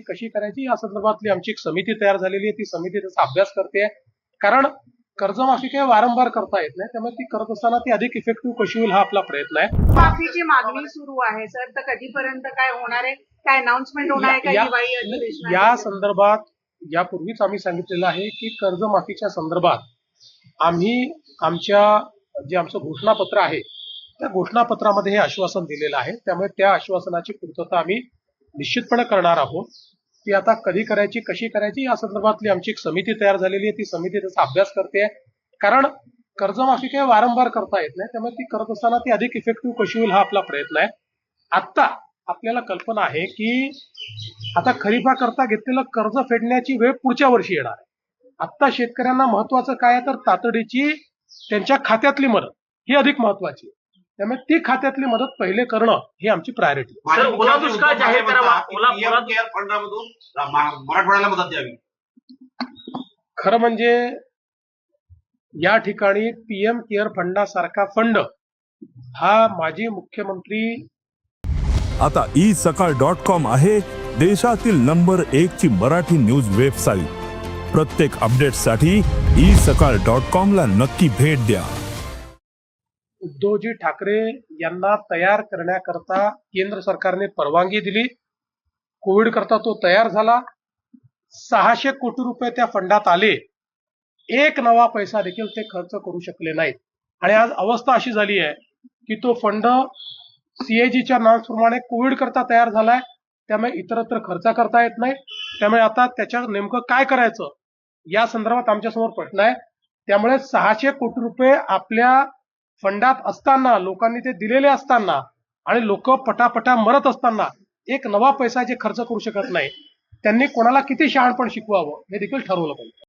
करायची कशी करायची? या संदर्भातली आमची एक समिती तयार झालेली आहे. ती समिती त्याचा अभ्यास करते. कारण कर्जमाफी काही वारंवार करता येत नाही. त्यामुळे ती करत असताना ती अधिक इफेक्टिव्ह कशी होईल हा आपला प्रयत्न आहे. माफीची मागणी सुरू आहे सर. तर कधीपर्यंत काय होणार आहे? काय अनाउन्समेंट होणार आहे? या संदर्भात यापूर्वीच आम्ही सांगितलेलं आहे की कर्जमाफीच्या संदर्भात आम्ही आमच्या जे आमचं घोषणापत्र आहे त्या घोषणापत्रामध्ये हे आश्वासन दिलेलं आहे. त्यामुळे त्या आश्वासनाची पूर्तता आम्ही निश्चितपणे करणार आहोत. ती आता कधी करायची कशी करायची या संदर्भातली आमची एक समिती तयार झालेली आहे. ती समिती त्याचा अभ्यास करते. कारण कर्जमाफी काही वारंवार करता येत नाही. त्यामुळे ती करत असताना ती अधिक इफेक्टिव्ह कशी होईल हा आपला प्रयत्न आहे. आत्ता आपल्याला कल्पना आहे की आता खरीपाकरता घेतलेलं कर्ज फेडण्याची वेळ पुढच्या वर्षी येणार आहे. आत्ता शेतकऱ्यांना महत्वाचं काय आहे? तर तातडीची त्यांच्या खात्यातली मदत. ही अधिक महत्वाची आहे. त्यामुळे ती खात्यातली मदत पहिले करणं ही आमची प्रायोरिटी सर, ओला दुष्काळ जाहीर करावा. ओला- केअर फंडामधून मा- मराठवाड्याला मदत द्यावी. खरं म्हणजे या ठिकाणी पीएम केअर फंडासारखा फंड हा माजी मुख्यमंत्री आता ई सकाळ डॉट कॉम आहे देशातील नंबर एक ची मराठी न्यूज वेबसाईट. प्रत्येक अपडेटसाठी ई सकाळ डॉट कॉम ला नक्की भेट द्या. उद्धवजी ठाकरे यांना तयार करण्याकरता केंद्र सरकारने परवानगी दिली. कोविड करता तो तयार झाला. सहाशे कोटी रुपये त्या फंडात आले. एक नवा पैसा देखील ते खर्च करू शकले नाहीत. आणि आज अवस्था अशी झाली आहे की तो फंड सीएजीच्या नावाप्रमाणे कोविड करता तयार झालाय. त्यामुळे इतरत्र खर्च करता येत नाही. त्यामुळे आता त्याच्या नेमकं काय करायचं? या संदर्भात आमच्यासमोर प्रश्न आहे. त्यामुळे सहाशे कोटी रुपये आपल्या फंडात असताना लोकांनी ते दिलेले असताना आणि लोक पटापटा मरत असताना एक नवा पैसा जे खर्च करू शकत नाही त्यांनी कोणाला किती शहाणपण शिकवावं हे देखील ठरवलं पाहिजे.